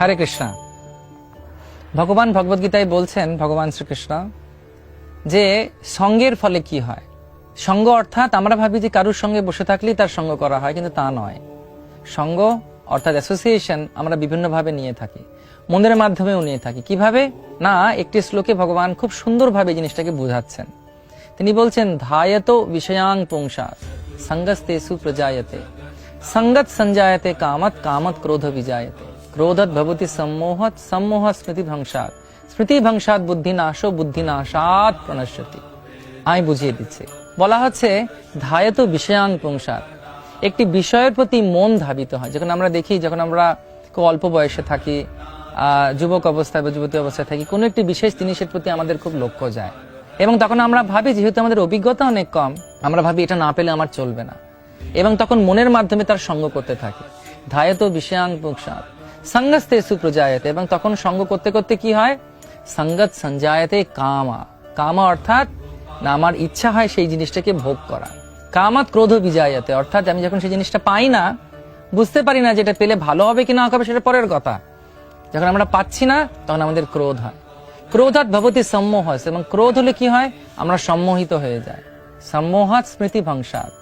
হরে কৃষ্ণ। ভগবান ভগবদ্গীতায় বলছেন, ভগবান শ্রীকৃষ্ণ, যে সঙ্গের ফলে কি হয়? সঙ্গ অর্থাৎ আমরা ভাবি যে কারুর সঙ্গে বসে থাকলেই তার সঙ্গ করা হয়, কিন্তু তা নয়। সঙ্গ অর্থাৎ অ্যাসোসিয়েশন আমরা বিভিন্নভাবে নিয়ে থাকি মন্দিরের মাধ্যমেও নিয়ে থাকি। কীভাবে? না, একটি শ্লোকে ভগবান খুব সুন্দরভাবে জিনিসটাকে বোঝাচ্ছেন। তিনি বলছেন, ধায়ত বিষয়াং পুংসা সঙ্গস্তেসু প্রজায়তে সঙ্গত সঞ্জায়তে কামত কামত ক্রোধ বিজায়তে। ক্রোধত ভবতি সম্মোহত সম্মোহ স্মৃতি ভংসাত স্মৃতি ভংসাত বুদ্ধি নাশো বুদ্ধি নাশাত প্রণশ্যতি আমি বুঝিয়ে দিচ্ছি। বলা হচ্ছে, ধায়ত বিষয়াং পুংসাত একটি বিষয়ের প্রতি মন ধাবিত হয়। যখন আমরা দেখি, যখন আমরা খুব অল্প বয়সে থাকি যুবক অবস্থায় বা যুবতী অবস্থায় থাকি, কোনো একটি বিশেষ জিনিসের প্রতি আমাদের খুব লক্ষ্য যায়। এবং তখন আমরা ভাবি, যেহেতু আমাদের অভিজ্ঞতা অনেক কম, আমরা ভাবি এটা না পেলে আমার চলবে না। এবং তখন মনের মাধ্যমে তার সঙ্গ করতে থাকি। ধায়ত বিষয়াং পুংসাত সঙ্গস্তে সুপ্রজায়তে এবং তখন সঙ্গ করতে করতে কি হয় সঙ্গত সঞ্জায়তে কামা কামা অর্থাৎ না আমার ইচ্ছা হয় সেই জিনিসটাকে ভোগ করা কামাত ক্রোধ বিজায়তে অর্থাৎ আমি যখন সেই জিনিসটা পাই না বুঝতে পারি না যেটা পেলে ভালো হবে কি না হবে সেটা পরের কথা যখন আমরা পাচ্ছি না, তখন আমাদের ক্রোধ হয়। ক্রোধাত ভবতী সম্মোহ এবং ক্রোধ হলে কি হয়? আমরা সম্মোহিত হয়ে যায়। সম্মোহাত স্মৃতি ভংসাত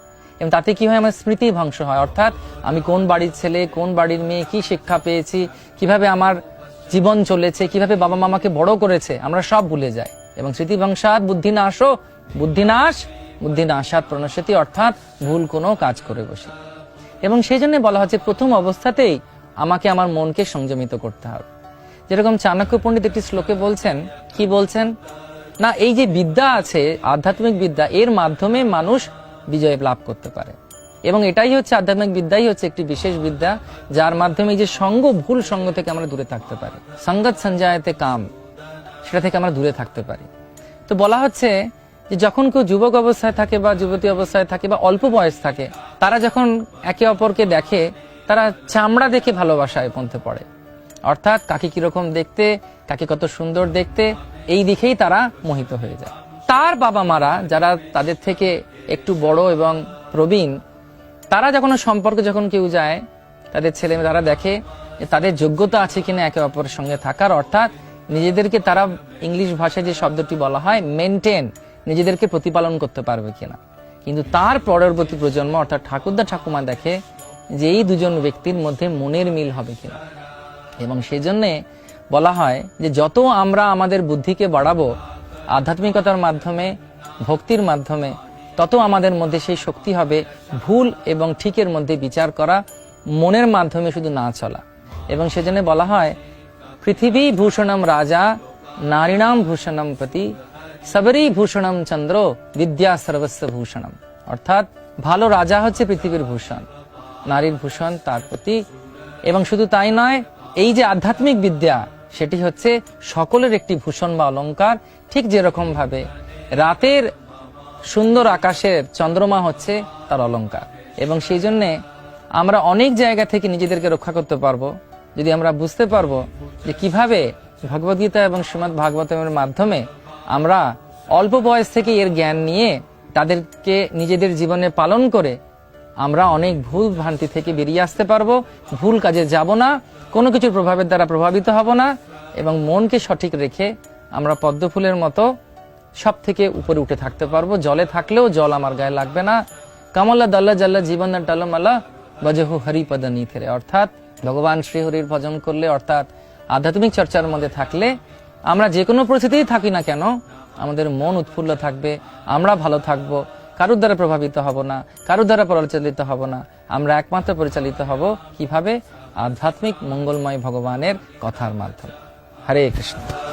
এবং তাতে কি হয়, আমার স্মৃতি ধ্বংস হয়। অর্থাৎ আমি কোন বাড়ির ছেলে, কোন বাড়ির মেয়ে, কি শিক্ষা পেয়েছি, কীভাবে আমার জীবন চলেছে, কীভাবে বাবা মামাকে বড় করেছে, আমরা সব ভুলে যাই। এবং স্মৃতি ভংসাত বুদ্ধি নাশও বুদ্ধিনাশ বুদ্ধি নাশাত প্রণশতি অর্থাৎ ভুল কোনো কাজ করে বসে। এবং সেই জন্য বলা হচ্ছে, প্রথম অবস্থাতেই আমাকে আমার মনকে সংযমিত করতে হবে। যেরকম চাণক্য পণ্ডিত একটি শ্লোকে বলছেন, কি বলছেন? না, এই যে বিদ্যা আছে, আধ্যাত্মিক বিদ্যা, এর মাধ্যমে মানুষ বিজয় লাভ করতে পারে। এবং এটাই হচ্ছে আধ্যাত্মিক বিদ্যাই হচ্ছে একটি বিশেষ বিদ্যা, যার মাধ্যমে যে সঙ্গ, ভুল সঙ্গ থেকে আমরা দূরে থাকতে পারি। সঙ্গত সঞ্জায়তে কাম, সেটা থেকে আমরা দূরে থাকতে পারি। তো বলা হচ্ছে যে যখন কেউ যুবক অবস্থায় থাকে বা যুবতী অবস্থায় থাকে বা অল্প বয়স থাকে, তারা যখন একে অপরকে দেখে, তারা চামড়া দেখে ভালোবাসায় পন্থে পড়ে। অর্থাৎ কাকে কীরকম দেখতে, কাকে কত সুন্দর দেখতে, এই দিকেই তারা মোহিত হয়ে যায়। তার বাবা মারা যারা তাদের থেকে একটু বড় এবং প্রবীণ, তারা যখন সম্পর্কে যখন কেউ যায়, তাদের ছেলে তারা দেখে যে তাদের যোগ্যতা আছে কিনা একে অপরের সঙ্গে থাকার। অর্থাৎ নিজেদেরকে তারা ইংলিশ ভাষায় যে শব্দটি বলা হয় মেনটেন নিজেদেরকে প্রতিপালন করতে পারবে কিনা। কিন্তু তার পরবর্তী প্রজন্ম, অর্থাৎ ঠাকুরদা ঠাকুমা দেখে যে এই দুজন ব্যক্তির মধ্যে মনের মিল হবে কিনা। এবং সেই জন্যে বলা হয় যে যত আমরা আমাদের বুদ্ধিকে বাড়াবো আধ্যাত্মিকতার মাধ্যমে, ভক্তির মাধ্যমে তত আমাদের মধ্যে সেই শক্তি হবে ভুল এবং ঠিকের মধ্যে বিচার করা, মনের মাধ্যমে শুধু না চলা। এবং সেজন্য বলা হয়, পৃথিবী ভূষণম রাজা নারীণাম ভূষণম প্রতি সবরই ভূষণম চন্দ্র, বিদ্যা সর্বস্ব ভূষণম। অর্থাৎ, ভালো রাজা হচ্ছে পৃথিবীর ভূষণ, নারীর ভূষণ তার প্রতি। এবং শুধু তাই নয়, এই যে আধ্যাত্মিক বিদ্যা সেটি হচ্ছে সকলের একটি ভূষণ বা অলঙ্কার, ঠিক যেরকম ভাবে রাতের সুন্দর আকাশের চন্দ্রমা হচ্ছে তার অলঙ্কার। এবং সেই জন্যে আমরা অনেক জায়গা থেকে নিজেদেরকে রক্ষা করতে পারব। যদি আমরা বুঝতে পারব যে কীভাবে ভগবদ্গীতা এবং শ্রীমদ ভাগবতমের মাধ্যমে আমরা অল্প বয়স থেকে এর জ্ঞান নিয়ে তাদেরকে নিজেদের জীবনে পালন করে আমরা অনেক ভুল ভ্রান্তি থেকে বেরিয়ে আসতে পারব, ভুল কাজে যাব না, কোনো কিছুর প্রভাবের দ্বারা প্রভাবিত হব না, এবং মনকে সঠিক রেখে আমরা পদ্ম ফুলের মতো সব থেকে উপরে উঠে থাকতে পারব। জলে থাকলেও জল আমার গায়ে লাগবে না। কামাল্লা দাল্লা জাল্লা জীবন টালমালা বজহু হরিপদ নিথেরে। অর্থাৎ ভগবান শ্রীহরির ভজন করলে, অর্থাৎ আধ্যাত্মিক চর্চার মধ্যে থাকলে আমরা যে কোনো পরিস্থিতিই থাকি না কেন, আমাদের মন উৎফুল্ল থাকবে, আমরা ভালো থাকব। কারুর দ্বারা প্রভাবিত হব না, কারুর দ্বারা পরিচালিত হব না। আমরা একমাত্র পরিচালিত হব কীভাবে? আধ্যাত্মিক মঙ্গলময় ভগবানের কথার মাধ্যমে। হরে কৃষ্ণ।